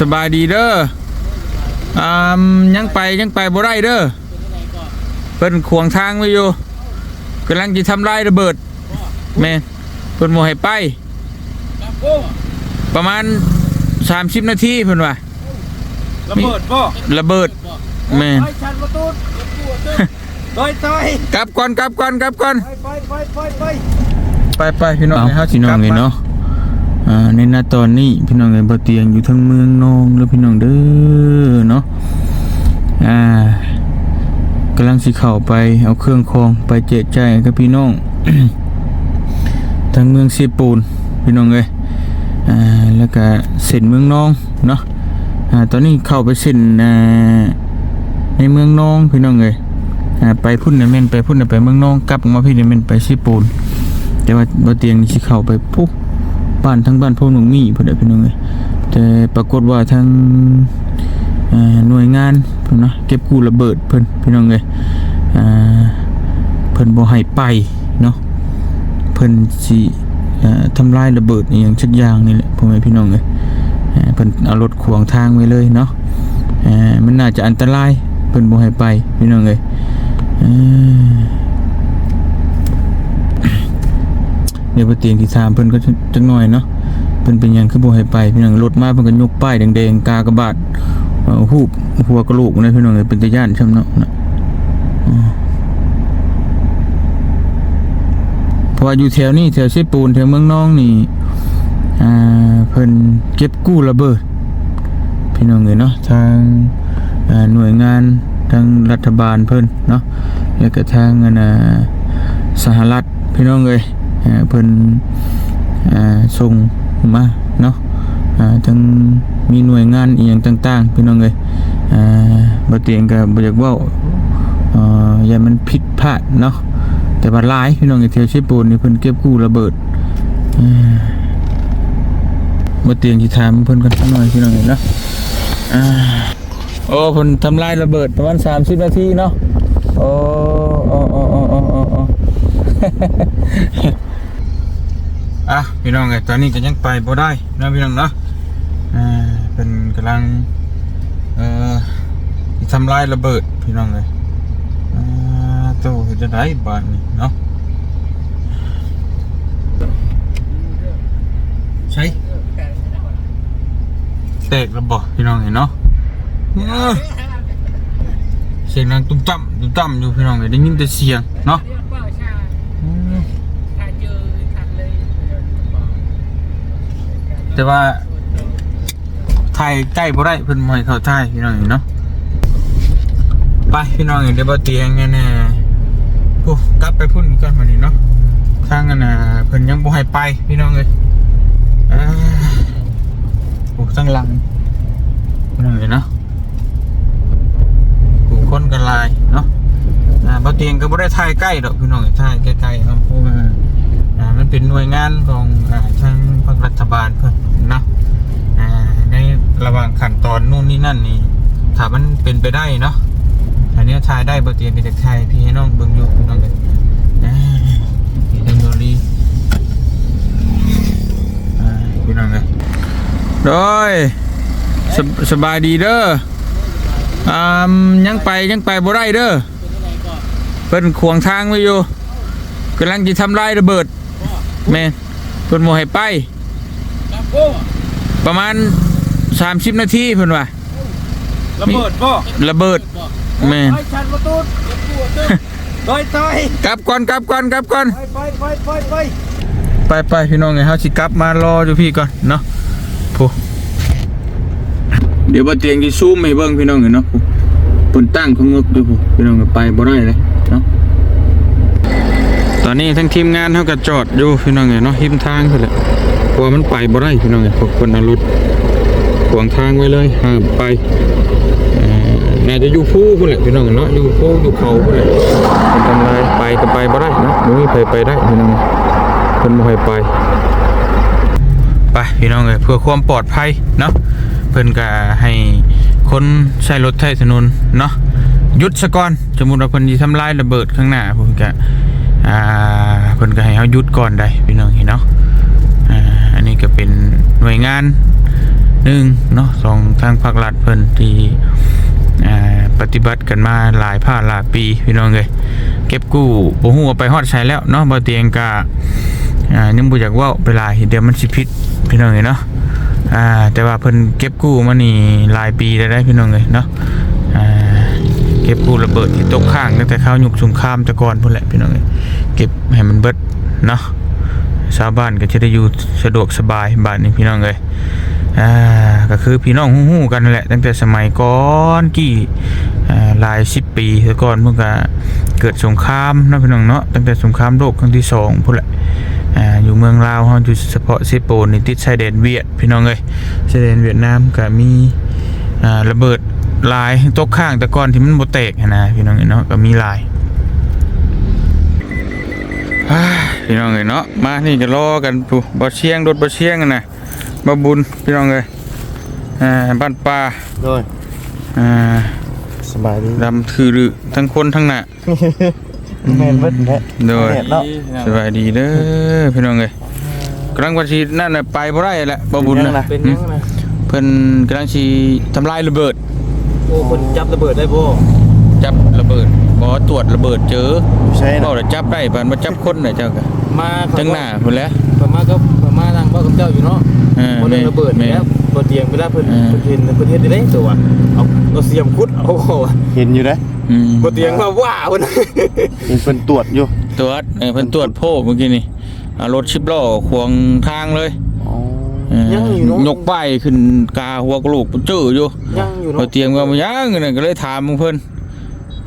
สบายดีเด้ออ่ายังไปยังไปบ่ได้เด้อเพิ่นขวางทางไว้อยู่กำลังจะทำลายระเบิดแม่นเพิ่นบ่ให้ไป ประมาณ30นาทีเพิ่นว่าระเบิดบ่ระเบิดแม่นไปชันประตูต่อยต่อยกลับก่อนกลับก่อนกลับก่อน ไปไปไปไปไปไปไปพี่น้องเฮาสิน้องเลยเนาะ อ่าในนาตอนนี้พี่น้องเอ้ยบ่เตียงอยู่ทางเมืองนองแล้วพี่น้องเด้อเนาะอ่ากำลังสิเข้าไปเอาเครื่องคองไปแจกจ่ายกับพี่น้องทางเมืองเสียปูนพี่น้องเอ้ยอ่าแล้วก็เส้นเมืองนองเนาะอ่าตอนนี้เข้าไปเส้นอ่าในเมืองนองพี่น้องเอ้ยอ่าไปพุ่นน่ะแม่นไปพุ่นน่ะไปเมืองนองกลับมาพี่น่ะแม่นไปเสียปูนแต่ว่าบ่เตียงนี่สิเข้าไปปุ๊บ บ้านทั้งบ้านพวกหนุ่งมีเพิ่อนพี่น้องเอ้ยแต่ปรากฏว่าทางหน่วยงานเพิ่นนะเก็บกู้ระเบิดเพิ่อนพี่น้องเอ้ยเพิ่อนบ่ให้ไปเนาะเพิ่อนสิทำลายระเบิดอย่างสักอย่างนี่แหละพ่อแม่พี่น้องเอ้ยเอ่อเพิ่นเอารถขวางทางไว้เลยเนาะมันน่าจะอันตรายเพิ่นบ่ให้ไปพี่น้องเอ้ย เอ่อเดี๋ยวไปเตียงที่สามเพิ่นก็จักหน่อยเนาะเพิ่นเป็นยังคือบ่ให้ไปพี่น้องรถมาเพิ่นก็ยกป้ายแดงๆกากระบาดเอ่อฮูบหัวกระโหลกนะพี่น้องเอ้ยเป็นตาย่านช่ำเนาะนะอ๋อเพราะว่าอยู่แถวนี้แถวเชปูนแถวเมืองน้องนี่อ่าเพิ่นเก็บกู้ระเบิดพี่น้องเอ้ยเนาะทางหน่วยงานทางรัฐบาลเพิ่นเนาะแล้วก็ทางอันะสหรัฐพี่น้องเอ้ย เพิ่นอ่าส่งมาเนาะทั้งมีหน่วยงานอีหยังต่าง ๆ พี่น้องเอ้ยอ่าบ่เตียงก็บ่อยากเว้าอย่ามันผิดพลาดเนาะแต่ว่าหลายพี่น้องเอ้ยแถวชิปูนนี่เพิ่นเก็บกู้ระเบิดอ่าบ่เตียงสิถามเพิ่นกันสักหน่อยพี่น้องเอ้ยเนาะโอ้เพิ่นทำลายระเบิดประมาณ30นาทีเนาะโอ้โอ้โอ้โอ้โอ้ อะพี่น้องไงตอนนี้ก็ยังไปบ่ได้นะพี่น้องเนาะอ่าเป็นกำลังเอ่อทำลายระเบิดพี่น้องเลยอ่าโตเฮ็ดจะได้บาดนี้เนาะใช่แตกระเบิดพี่น้องเห็นเนาะเออเสียงดังตุ้มตั้มตุ้มตั้มอยู่พี่น้องเลยได้ยินแต่เสียงเนาะ แต่ว่าถ่ายใกล้บ่ได้เพิ่นบ่ให้เข้าถ่ายพี่น้องเนาะไปพี่น้องเดี๋ยวบ่เตียงแน่ๆโอ้กลับไปพุ่นก่อนวันนี้เนาะทางนั้นน่ะเพิ่นยังบ่ให้ไปพี่น้องเอ้ยอ่าโอ้ทั้งหลังพี่น้องเอ้ยเนาะผู้คนกันลายเนาะอ่าบ่เตียงก็บ่ได้ถ่ายใกล้ดอกพี่น้องเอ้ยถ่ายใกล้ๆเอาเพราะว่าอ่ามันเป็นหน่วยงานของอ่าทางภาครัฐบาลเพิ่นเนาะอ่าใน ระหว่างขั้นตอนนู่นนี่นั่นนี่ถ้ามันเป็นไปได้เนาะอันเนี้ยทายได้บทเรียนไปจากไทยพี่ให้น้องเบิ่งอยู่น้องกันอ่าพี่เทคโนโลยีอ่พี่น้องกันโดยสบสบายดีเด้ออ่ายังไปยังไปบ่ได้เด้อเพิ่นขวางทางไว้อยู่กำลังจะทำลายระเบิดแม่เพิ่นบ่ให้ไปครับโอ้ป ระมาณ30นาทีเพิ่นว่าระเบิดบ่ระเบิดแม่นไปชันประตูต่อยต่อยกลับก่อนกลับก่อนกลับก่อนไปไปไปไปไปไปไปพี่น้องไงเฮาสิกลับมารออยู่พี่ก่อนเนาะผู้เดี๋ยวบ่เตียงสิซูมให้เบิ่งพี่น้องเอ้ยเนาะผู้เพิ่นตั้งเขางึกอยู่ผู้พี่น้องก็ไปบ่ได้เลยเนาะตอนนี้ทั้งทีมงานเฮาก็จอดอยู่พี่น้องเอ้ยเนาะหิมทางพุ่นแหละเพราะว่ามันไปบ่ได้พี่น้องเอ้ยพวกเพิ่นเอารถ ขวางทางไว้เลยห้ามไปน่าจะอยู่ฟูพุ่นแหละพี่น้องเนาะอยู่ฟูอยู่เขาพุ่นแหละเป็นทำลายไปก็ไปบ่ได้นะบ่มีไปไปได้พี่น้องเพิ่นบ่ให้ไปไปพี่น้องเอ้ยเพื่อความปลอดภัยเนาะเพิ่นก็ให้คนใช้รถใช้ถนนเนาะยุดซะก่อนสมมุติว่าเพิ่นสิทำลายระเบิดข้างหน้าเพิ่นก็อ่าเพิ่นก็ให้เฮาหยุดก่อนได้พี่น้องเห็นเนาะอ่าอันนี้ก็เป็นหน่วยงาน หนึ่งเนาะสองทางภาครัฐเพิ่นที่ปฏิบัติกันมาหลายภาหลายปีพี่น้องเอ้ยเก็บกู้บ่ฮู้ว่าไปฮอดใช้แล้วเนาะบ่เตียงกะอ่ายังบ่อยากเว้าไปหลาเดี๋ยวมันสิผิดพี่น้องเอ้ยเนาะอ่าแต่ว่าเพิ่นเก็บกู้มานี่หลายปีแล้วได้พี่น้องเอ้ยเนาะอ่าเก็บกู้ระเบิดที่ตกข้างตั้งแต่ข้าวยุคสงครามต่ก่อนพุ่นแหละพี่น้องเอ้ยเก็บให้มันเบิดเนาะชาวบ้านก็จะได้อยู่สะดวกสบายบ้านนี้พี่น้องเลย อ่าก็คือพี่น้องฮู้ๆกันแหละ ตั้งแต่สมัยก่อนกี่หลายสิบปีแต่ก่อนเพิ่งก็เกิดสงครามนาะพี่น้องเนาะตั้งแต่สงครามโลกครั้งที่สองพุ่นแหละอ่าอยู่เมืองลาวเฮาอยู่เฉพาะเซโปนิติดชายแดนเวียดพี่น้องเลยชายแดนเวียดนามก็มีอ่าระเบิดลายตกข้างแต่ก่อนที่มันบ่แตกนะพี่น้องเอ้ยเนาะก็มีลายพี่น้องเอ้ยเนาะมานี่จะรอกันปูบ่เชียงรถบ่เชียงนะ บ่บุญพี่น้องเอ้ยอ่าบ้านป่าโดยอ่าสบายดีดำถือรือทั้งคนทั้งหน้าแม่นเบิดแท้โดยแม่นเนาะสบายดีเด้อพี่น้องเอ้ยกำลังว่าสินั่นน่ะไปบ่ได้แหละบ่บุญเป็นยังนะนะเป็นยังไงเพิ่นกำลังสิทำลายระเบิดโอ้คนจับระเบิดได้บ่จับระเบิดบ่ตรวจระเบิดเจอใช่บ่เนาะได้จับได้ปานบ่จับคนน่ะเจ้าก็มาทั้งหน้าพุ่นแหล้วพ ม่าก็พม่าทางพ่อกับเจ้าอยู่เนาะเออบ่ได้ระเบิดแม่แล้วบ่เตียงไปแล้วเพิ่นเออเพิ่นเห็นเพิ่นเฮ็ดได้ตัวเอาเอาเสียมขุดเอาว่ะเห็นอยู่นะอืมบ่เตียงมาว้าเพิ่นเห็นเพิ่นตรวจอยู่ตรวจเออเพิ่นตรวจโพกเมื่อกี้นี่เอารถชิบล้อขวางทางเลยอ๋อเออยกป้ายขึ้นกาหัวกระโหลกจื้ออยู่ยังอยู่พอเนาะเตรียมก็มายังนั่นก็เลยถามเพิ่น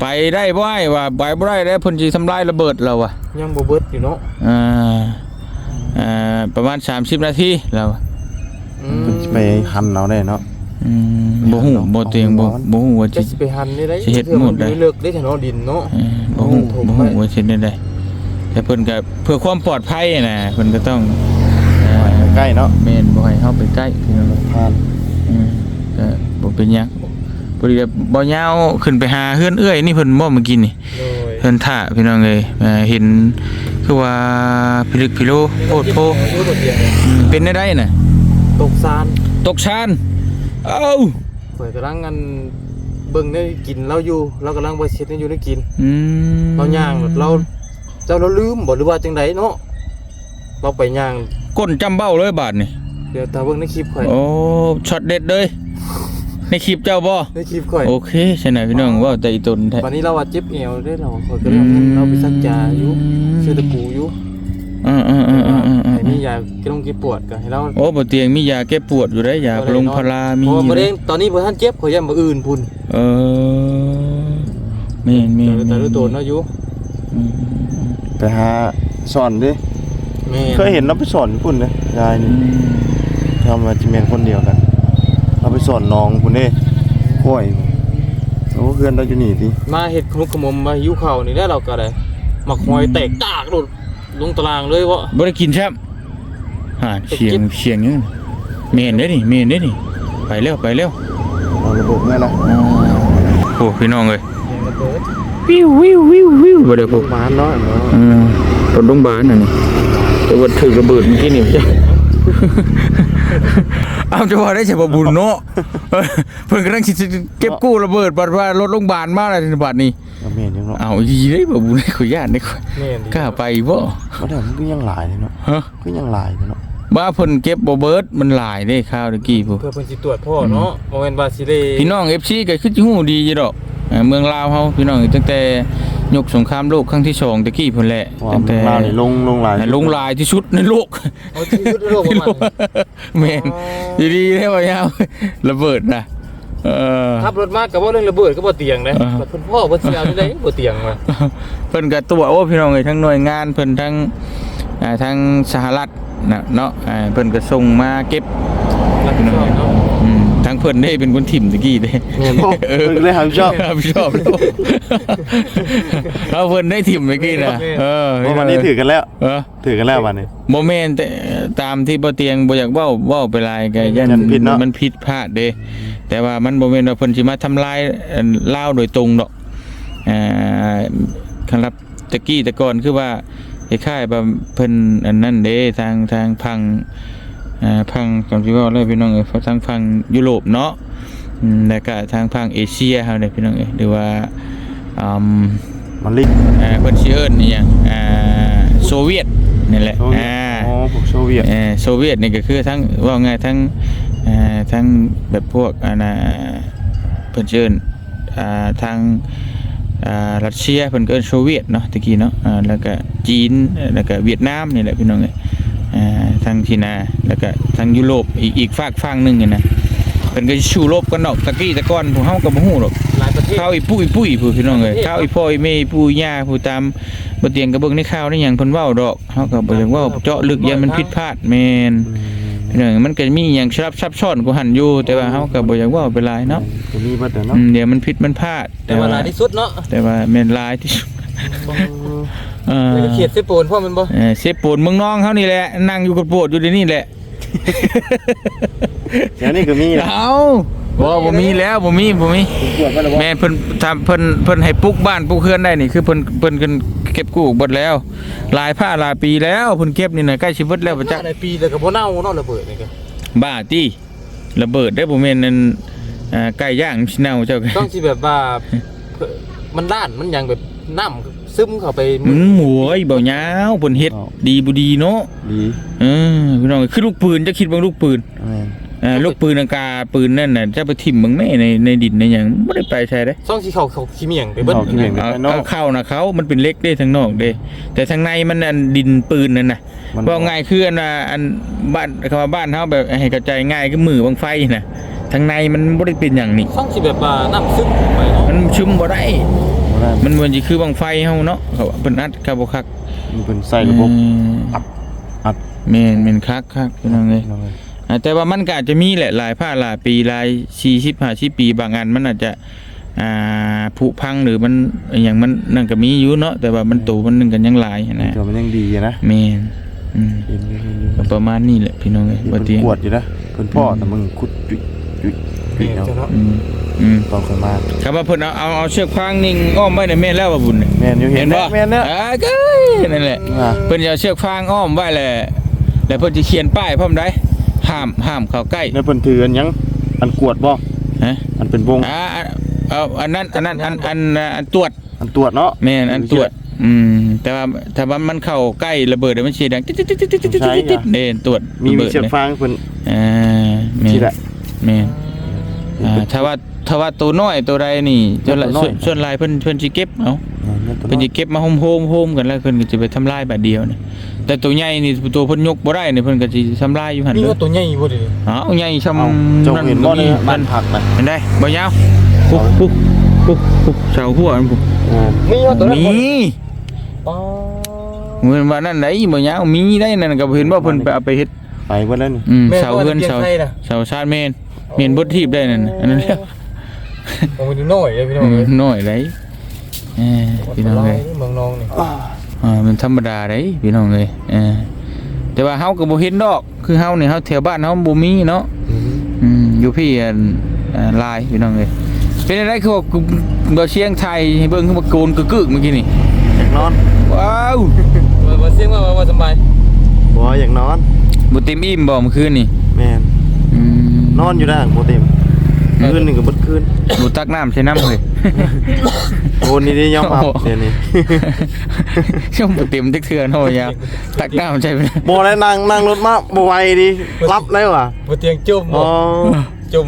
ไปได้บ่ไอ้ว่าไปบ่ได้แล้วเพิ่นสิทำลายระเบิดเราอะยังบ่เบิดอยู่เนาะอ่า อ่าประมาณ 30 นาทีเราอะอืเพิ่นสิไปหันเอาได้เนาะ อืมบ่ฮู้บ่เตียงบ่บ่ฮู้ว่าจะสิสิไปหันได้ได้สิเฮ็ดหมดได้ได้เลิกได้ถนนดินเนาะ เออบ่ฮู้โอ้โหบ่ฮู้ว่าสิได้ได้แต่เพิ่นก็เพื่อความปลอดภัยนะเพิ่นก็ต้องเอ่อใกล้เนาะแม่นบ่ให้เฮาไปใกล้พี่น้อง ผ่านอืมก็บ่เป็นหยังพอดีแบบบ่ยาวขึ้นไปหาเฮือนเอื้อยนี่เพิ่นบ่เมื่อกี้นี่โดย เฮือนท่าพี่น้องเอ้ยเอ่อเห็นคือว่าพิลึกพิโลโพดโพอยู่บ่เตียงอืมเป็นได้ได้น่ะตกซานตกชานเอ้าข่อยกำลังกันเบิ่งได้กินเราอยู่เรากำลังบ่เช็ดให้อยู่ได้กินอืมเราย่างแบบเราเจ้าเราลืมบ่หรือว่าจังไดเนาะเราไปย่างก้นจำเบ้าเลยบาดนี่เดี๋ยวตาเบิ่งในคลิปข่อยโอ้ช็อตเด็ดเลย ในคลิปเจ้าบ่ในคลิปข่อยโอเคใช่ไหมพี่น้องเว่าแต่อีตนแท้วันนี้เราว่าเจ็บเอวได้เราข่อยก็เลยเอาเงินเราไปซักยาอยู่ซื้อตะปูอยู่อืมอืมอืมอืมอืมอืให้มีมยาแก้ลงแก้ปวดก็ให้เราโอ้บ่เตียงมียาแก้ปวดอยู่ได้ยาพลงพลามีเพราะว่าอยู่บ่ได้ได้ตอนนี้บ่ทันเจ็บข่อยยังบ่อื่นพุ่นเออแม่นแม่นแต่แม่นรู้ตัวเนาะอยู่อืมอืมอืมไปหาสอนดิแม่เคยเห็นเราไปสอนอยู่พุ่นนะยายอืนี่มทำมาจิเมนคนเดียวกันเราไป สอนน้องพุ่นเด้ค่อยโอ้เพื่อนเราอยู่นี่ติมาเฮ็ดขนมขมมมาหิวข้าวนี่ได้เราก็ได้มักหอยแตกตากโดดลงตารางเลยว่าบ่ได้กินแซ่บฮะเสียงเสียงยังเมนเด้นี่เมนเด้นี่ไปเร็วไปเร็วเอาระบบเมื่อนะอ๋อโอ้พี่น้องเอ้ยยังระเบิดวิววิววิววิวบ่ได้พวกหมาเนาะเนาะ อืมตนโรงพยาบาลน่ะนี่แต่ว่าถือระเบิดเมื่อกี้นี่จ้ะ เอาจะว่าได้ใช่บ่บุญเนาะเออเพิ่นกำลังสิเก็บกู้ระเบิดบัดว่ารถโรงพยาบาลมาแล้วในบัดนี้ก็แม่นยังเนาะเอาอีเด้บ่บุญให้ขอยย่านได้ขอยแม่นดิกล้าไปบ่บ่ได้มันก็ยังหลายเลยเนาะฮะก็ยังหลายอยู่เนาะ บ้าเพิ่นเก็บบ่เบิดมันหลายเด้ข้าวตะกี้พุเพื่อเพิ่นสิตรวจพ่อเนาะบ่แม่นว่าสิได้พี่น้อง FC ก็คือสิฮู้ดีอยู่ดอกเอ่อเมืองลาวเฮาพี่น้องตั้งแต่ยกสงครามโลกครั้งที่สองตะกี้พุ่นแหละว่าตั้งเมืแต่องลาวนี่ลงลงหลายลงลายที่สุดในโลก เอาชีวิตโลกประมาณนี้ แม่นดีๆได้บ่ยาวระเบิดนะเออ ขับรถมาก็บ่เรื่องระเบิดก็บ่เตียงเด้อ่า บัดเพิ่นพ่อเพิ่นสิเอาได้บ่เตียงว่ะเพิ่นก็ตัวโอ้พี่น้องเอ้ยทั้งหน่วยงานเพิ่นทั้งอ่าทั้งสหรัฐ นะเนาะอ่าเพิ่นก็ส่งมาเก็บรับผิดชอบเนาะอืมทั้งเพิ่นได้เป็นคนถิ่มตะกี้เด้แม่นบ่เพิ่นก็เลยรับผิดชอบรับผิดชอบแล้วเอาเพิ่นได้ถิ่มเมื่อกี้นะเออเพราะวันนี้ถือกันแล้วเออถือกันแล้ววันนี้โมเมนต์แต่ตามที่บ่เตียงบ่อยากเว้าเว้าไปหลายก็ยันยันผิดเนาะมันผิดพลาดเด้แต่ว่ามันบ่แม่นว่าเพิ่นสิมาทำลายเอ่อลาวโดยตรงดอกอ่าคันรับตะกี้แต่ก่อนคือว่า คล้ายๆว่าเพิ่นอันนั้นเด้ทางทางพังอ่าพังก่อนที่ว่าเลยพี่น้องเอ้ยทางฝั่งยุโรปเนาะอืมแล้วก็ทางฝั่งเอเชียเฮาเนี่ยพี่น้องเอ้ยหรือว่าอืมมันลิกอ่าเพิ่นสิเอิ้นอีหยังอ่าโซเวียตนี่แหละโซเวียตอ่าอ๋อพวกโซเวียตเอ่อโซเวียตนี่ก็คือทั้งว่าไงทั้งเอ่อทั้งแบบพวกอันน่ะเพิ่นสิเอิ้นอ่าทางอ่า รัสเซียเพิ่นก็เอิ้นโซเวียตเนาะตะกี้เนาะอ่าแล้วก็จีนแล้วก็เวียดนามนี่แหละพี่น้องเอ้ยอ่าทางที่นาแล้วก็ทางยุโรปอีกอีกฝากฝั่งหนึงนี่นะเพิ่นก็สิสู้รบกันดอกตะกี้แต่ก่อนพวกเฮาก็บ่ฮู้หรอกหลายประเทศข้าวอีปุ้ยปุ้ยผู้พี่น้องเอ้ยข้าวอีพ่ออีแม่อีปู่อีย่าผู้ตามบ่เตียงกระเบิ่งในข่าวนี่หยังเพิ่นเว้าดอกเฮาก็บ่อยากเว้าเจาะลึกอย่ามันผิดพลาดแม่น พี่น้องมันก็มีหยังสลับซับซ้อนกูหันอยู่แต่ว่าเฮาก็บ่อยากเว้าไปหลายเนาะก็มีเบัดแต่อืเนาะมเดี๋ยวมันผิดมันพลาดแต่ว่าหลายที่สุดเนาะแต่ว่าแม่นหลายที่สุดเออแล้วก็เขียดเสโปนพ่อมันบ่เออเสพโปนเมืองน้องเฮานี่แหละนั่งอยู่กับโปดอยู่ในนี่แหละเดี๋ยวนี้ก็มีนะเอา บ่บ่มีแล้วบ่มีบ่มีปวดไปแล้วบ่แม่นเพิ่นทำเพิ่นเพิ่นให้ปลูกบ้านปลูกเรือนได้นี่คือเพิ่นเพิ่นกันเก็บกู้เบิดแล้วหลายผ้าหลายปีแล้วเพิ่นเก็บนี่น่ะใกล้สิเบิดแล้วประจักษ์ในปีแล้วก็บ่เน่าเนาะระเบิดนี่ก็บ้าติระเบิดได้บ่แม่นนั่นอ่าไก่ย่างสิเน่าเจ้าก็ต้องสิแบบว่ามันด้านมันยังแบบน้ำซึมเข้าไปมึงหวยเบ่ยาวเพิ่นเฮ็ดดีบ่ดีเนาะดีเออพี่น้องคือลูกปืนจะคิดว่าลูกปืนแม่นเอ่าลูกปืนอากาปืนนั่นน่ะจะไปทิ่มมึงแม่ในในดินในหยังบ่ได้ไปใช่เด้ซ่องสิเข้าเข้าขี้เมียงไปเบิดเอาขี้เหม่งเอาไปนอเอากเข้านะเขามันเป็นเล็กได้ทางนอกเด้แต่ทางในมันอันดินปืนนั่นน่ะมันว่าง่ายคืออันน่ะอันบ้านคำว่าบ้านเฮาแบบให้กระจายง่ายคือมือบังไฟน่ะทางในมันบ่ได้เป็นอย่างนี้ ซ่องสิแบบว่าน้ำซึมเข้าไปเนาะมันชุมบ่ได้ บ่ได้มันเหมือนสิคือบังไฟเฮาเนาะเขาว่าเพิ่นอัดครับบ่คักมันเป็นไส้ระบบอืมอัดอัดแม่นแม่นคักคักพี่น้องเอ้ย น้องเอ้ยอ่า แต่ว่ามันก็อาจจะมีแหละหลายผ้าหลายปีหลาย40 50ปีบางอันมันอาจจะอ่าผุพังหรือมันอหย่างมันนั่นก็มีอยู่เนาะแต่ว่ามันโตมันนึงกันยังหลายนะเดี๋ยวมันยังดีอะนะแม่นอืมเห็นอยู่เห็นอยู่ก็ประมาณนี้แหละพี่น้องเอ้ยเพิ่บ่นเตียงปวดอยู่นะเพิ่นพ่อแต่มึงคุดจุยจุยจุยเนาะเนาะอืมอืมต้องค่อยมาครับว่าเพิ่นเอาเอาเอาเชือกฟางนิ่งอ้อมไว้ในแม่นแล้วว่าบุญเนี่ยแม่นอยู่เห็เห็นนบ่แม่นเนี่ยอ่าก็นั่นแหละอ่าเพิ่นจะเอาเชือกฟางอ้อมไว้แหละแล้วเพิ่นสิเขียนป้ายพร้อมได้ ห้ามห้ามเข้าใกล้ในเพิ่นถืออันยังอันกวดบ่ฮะอันเป็นวงอ่าเอาอันนั้นอันนั้นอันอันอันตรวจอันตรวจเนาะแม่นอันตรวจอืมแต่ว่าถ้าว่ามันเข้าใกล้ระเบิดเดี๋ยวมันสิดังติ๊ดติ๊ดติ๊ดติ๊ดติ๊ดติ๊ดเนี่ยตรวจมีระมีเบิดเชือกเนี่ยฟางเพิ่นอ่าแม่น ที่ละ แม่นอ่าถ้าว่าถ้าว่าตัวน้อยตัวใดนี่ส่วนหลายตัวน้อย ส่วนลายเพิ่นเพิ่นสิเก็บเอา อ่าเนี่ยตัวเพิ่นน้อสิยเก็บมาโฮมโฮมโฮมกันแล้วเพิ่นก็จะไปทำลายบาดเดียวนี่แต่ตัวใหญ่นี่ตัวเพิ่นยกบ่ได้นี่เพิ่นก็สิทำลายอยู่หั่นมีเลว่ายตัวใหญ่บ่ดิอ้าวใหญ่ซำเอ้าเจ้าเห็นบ่ก็ในมีบ้านผักนะเห็นได้บ่ยาวปุ๊บปุ๊บปุ๊บปุ๊บเสาหัวมันปุ๊บอ่ามีว่าตัวนั้นมีอ๋อเหมือนว่านั่นไหนบ่ยาวมีได้นั่นก็เห็นว่าเพิ่นไปเอาไปเฮ็ด ไปเบิดแล้วนี่อืมแม่เสาเฮือนตัวเสาเตียงไทยน่ะเสาชาติเมนเมนบดทีบได้นั่นน่ะอันนั้นเรียกโอ้ยน้อยเลยพี่น้องอืมเอ้ย น้อยได้ เออพี่น้องเอ้ยเมืองนองนี่อ่ามันธรรมดาได้พี่น้องเอ้ยเออแต่ว่าเฮาก็บ่เห็นดอก คือเฮานี่เฮาแถวบ้านเฮาบ่มีเนาะอืมอยู่พี่อันอ่าลายพี่น้องเอ้ยเป็นอะไรคือว่าบ่เชียงไทยให้เบิ่งคือว่าโกนกึกๆเมื่อกี้นี่อยากนอนว้าวว่าว่าเสียงว่าว่าสบายบ่อยากนอนบ่เต็มอิ่มบ่เมื่อคืนนี่แม่นอืมนอนอยู่ได้บ่เต็ม คืนหนึงก็บ่คืนบ่ตักน้ำใส่น้ำเลยโอ้นี่ได้ยอมรับโอ้โหเดี๋ยวนี้ช่วงบ่เต็มจักเทื่อเนาะยาวตักน้ำใช่ไหมบ่ได้นั่งนั่งรถมาบ่ไหวดิรับเลยว่ะบ่เตียงจุ่มอ๋อจุ่ม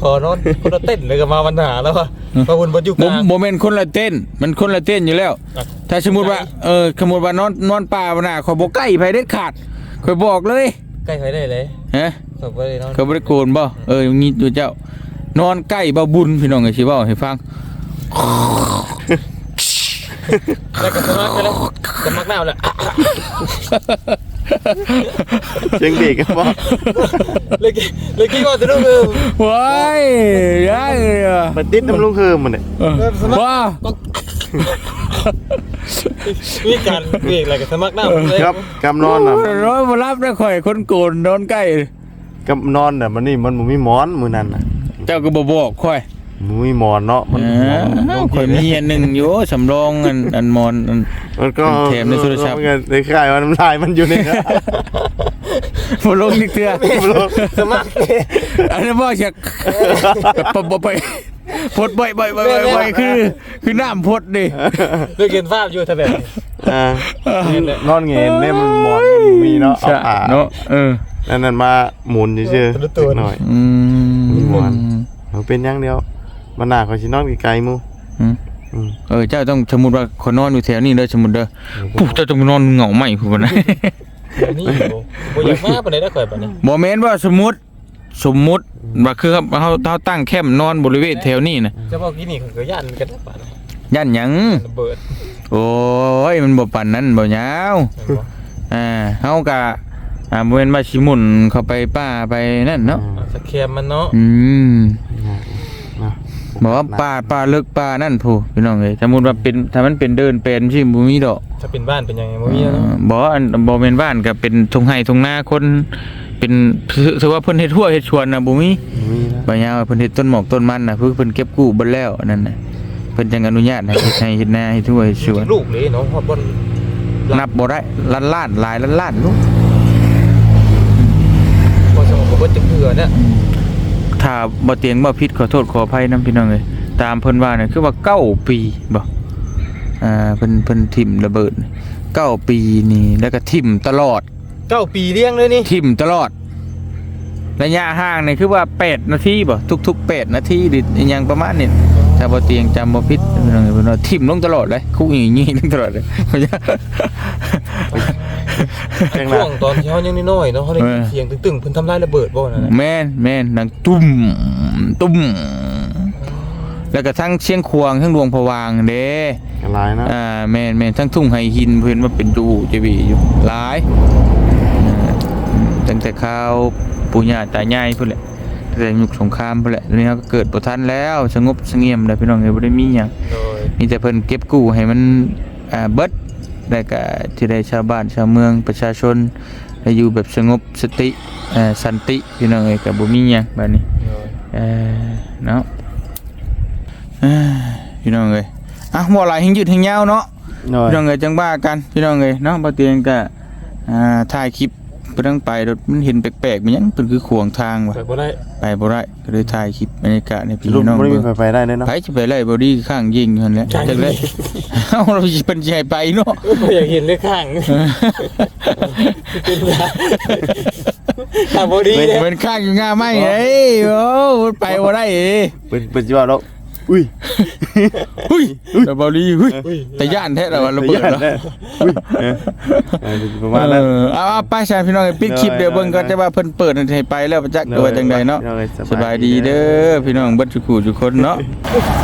ขอนอนคนละเต้นเลยก็มาปัญหาแล้วว่ะมาบุญบ่อยู่กบ่ลางบ่แม่นคนละเต้น มันคนละเต้นอยู่แล้วอะถ้าสมมุติว่าเออสมมุติว่านอนนอนป่าบ่น่ะขอยบ่ใกล้ไผเด็ดขาดขอยบอกเลยใกล้ใครได้เลยฮะขอบบ่ได้นอนเขาบ่ได้โกนบ่เอออย่างงี้อยู่เจ้า นอนใกล้บ่บุญพี่น้องก็สิเว้าให้ฟังแล้วก็สมัครไปแล้วสมัครหน้าแล้วเสียงเด็กกันบ่เลยกิเลยกินว่าจะรู้คือว้ายยายอะไปติดน้ำลุงเฮิมมันเนี่ยเออว้ามีการมีอะไรกับสมัครหน้าเลยครับกำนอนน่ะร้อยบ่รับได้ข่อยคนโกนนอนใกล้กำนอนน่ะมันนี่มันบ่มีหมอนมื้อนั้นน่ะ เจ้าก็บ่บอกข่อยบ่มีหมอนเนาะมันเออข่อยมีอันหนึงอยู่สำรองอันอันมอนอันมันก็แถมในโทรศัพท์มันก็ได้คล้ายว่าน้ำลายมันอยู่ในนั้นบ่ลงนี่เตือสมัครอันนั้นบ่อยากปะบ่ไปพดบ่อยบ่อยบ่อยบ่อยบ่อยคือ คือน้ำพดดิเลิกเห็นภาพอยู่ถ้าแบบนี้อ่านอนเงินเนี่ยมันหมอนมันมีเนาะเอาใช่ผ้าเนาะเออนั่นนั่นมาหมุนเฉยๆเล็กหน่อยอืมมีหมอน มันเป็นอย่างเดียวมันหนาเขาสินอนไกลๆหมูอืม อืมเออเจ้าต้องสมมุติว่าคนนอนอยู่แถวนี้เด้อสมมุติเด้อปุ๊บเจ้าต้องนอนเหงาไหมผู้บ่นะเดี๋ยวนี้บ่บ่อยากมาปานใดได้ข่อยปานนี้บ่แม่นว่าสมมุติสมมุติว่าคือเขาเขาเขาตั้งแคมป์นอนบริเวณแถวนี้นะจะบอกที่นี่เขาก็ย่านกันได้ปานนี้ย่านหยังระเบิดโอ้ยมันบ่ปานนั้นบ่ยาวเห็นบ่อ่าเฮาก็ อ่าบ่แม่นว่าสิหมุนเข้าไปป่าไปนั่นเนาะเอาสแคมมันเนาะอืมนะบอกว่าป่าป่าลึกป่านั่นผู้พี่น้องเอ้ยสมมุติว่าเป็นถ้ามันเป็นเดินเป็นสิบ่มีดอกถ้าเป็นบ้านเป็นยังไงบ่มีแล้วเนาะบ่อันบ่แม่นบ้านก็เป็นทุ่งไร่ทุ่งนาคนเป็นถือว่าเพิ่นเฮ็ดทั่วเฮ็ดชวนน่ะบ่มีมีนะบ่ยาวเพิ่นเฮ็ดต้นหมอกต้นมันน่ะเพิ่นเพิ่นเก็บกู้เบิดแล้วนั่นน่ะเพิ่นจังอนุญาตให้เฮ็ดให้เฮ็ดนาเฮ็ดทั่วเฮ็ดสวนลูกเลยเนาะฮอดบ่อนนับบ่ได้ล้านล้านหลายล้านล้านลูก บ่สมบ่เบิดจักเทื่อเนี่ยถ้าบ่เตียงบ่ผิดขอโทษขออภัยนํพี่น้องเอ้ยตามเพิ่นว่าน่ะคือว่าเก้าปีบ่อ่าเพิ่นเพิ่นทิ่มระเบิดเก้าปีนี่แล้วก็ทิ่มตลอดเก้าปีเลี้ยงเลยนี่ทิ่มตลอดระยะห่างนี่คือว่า8นาทีบ่ทุกๆ8นาทีหรืออหยังประมาณนี้ถ้าบ่เตียงจำบ่ผิดพี่น้องเอ้ยเพิ่นว่าทิ่มลงตลอดเลยคู่อย่างงี้ลงตลอดเลยแจ้งช่นะวงตอนที่เฮายังน้อยๆเนาะเฮาได้ยินเสียงตึ้งๆเพิ่นทำลายระเบิดบ่นั่นน่ะแม่นแม่นดังตุ้มตุ้ม แล้วก็ทั้งเชียงควางทั้งดวงพะวางเด้ กันหลายนะอ่าแม่นแม่นทั้งทุ่งไฮหินเพิ่นว่าเป็นดูจะบีอยู่หลายอ่าตั้งแต่ข้าวปู่ย่าตายายพุ่นแหละตั้งแต่ยุคสงครามพุ่นแหละเดี๋ยวนี้เขาก็เกิดบ่ทันแล้วสงบเสงี่ยมแล้วพี่น้องเอ้ยบ่ได้มีหยังโดยมีแต่เพิ่นเก็บกู้ให้มันอ่าเบิด แล้วก็ที่ได้ชาวบ้านชาวเมืองประชาชนได้อยู่แบบสงบสติเอ่อสันติพี่น้องเอ้ยก็บ่มีหยังบัดนี้โดยเออเนาะเอ้ยพี่น้องเอ้ยอะบ่หลายหิงยืดหิงยาวเนาะหน่อยพี่น้องเอ้ยจังบ้ากันพี่น้องเอ้ยเนาะบ่เตียงก็อ่าถ่ายคลิป ไปทางไปรถมันเห็นแปลกๆมันหยังเพิ่นคือขวางทางว่ะไปบ่ได้ไปบ่ได้ก็เลยถ่ายคลิปบรรยากาศในสพี่ Dạ, รุปน้องบ่ได้เบิ่มีงไฟไปได้เลยเนาะไปสิไปไล่บอดี้ข้างยิงอยู่หั่นแหละจังได๋เอ้าเราสิเป็นสิให้ไปเนาะบ่อยากเห็นเลยข้างเป็นไรถ้าบ่ดีเด้เหมือนข้างอยู่ง่าไม่เอ้ยโอ้มันไปบ่ได้เอ้ยเป็นเป็นสิว่าแล้ว อุ้ยหุ้ยแต่บอดี้หุ้ยแต่ย่านแท้แล้วว่าระเบิดแล้วอุ้ยเออเออประมาณนั้นเออเอาเอาไป้าชายพี่น้องปิดคลิปเดี๋ยวเบิ่งก็จะว่าเพิ่นเปิดให้ไปแล้วจักตัวจังใดเนาะเอาเลยสบายดีเด้อพี่น้องเบิดทุกคู่ทุกคนเนาะ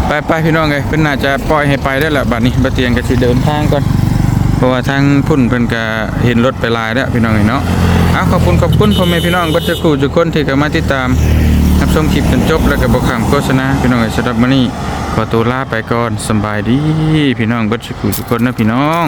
ไปไปพี่น้องเอ้ยเพิ่นน่าจะปล่อยให้ไปได้แล้วบัดนี้บ่เตียงก็สิเดินทางก่อนเพราะว่าทางพุ่นเพิ่นก็เห็นรถไปหลายแล้วพี่น้องเอ้ยเนาะเอาขอบคุณขอบคุณพ่อแม่พี่น้องเบิดทุกคู่ทุกคนที่เข้ามาติดตามรับ ชมคลิปจนจบแล้วก็บ่ข้ามโฆษณาพี่น้องสำหรับมื้อนี้ขอตัวลาไปก่อนสบายดี พี่น้องเบิดทุกคู่ทุกคนนะพี่น้อง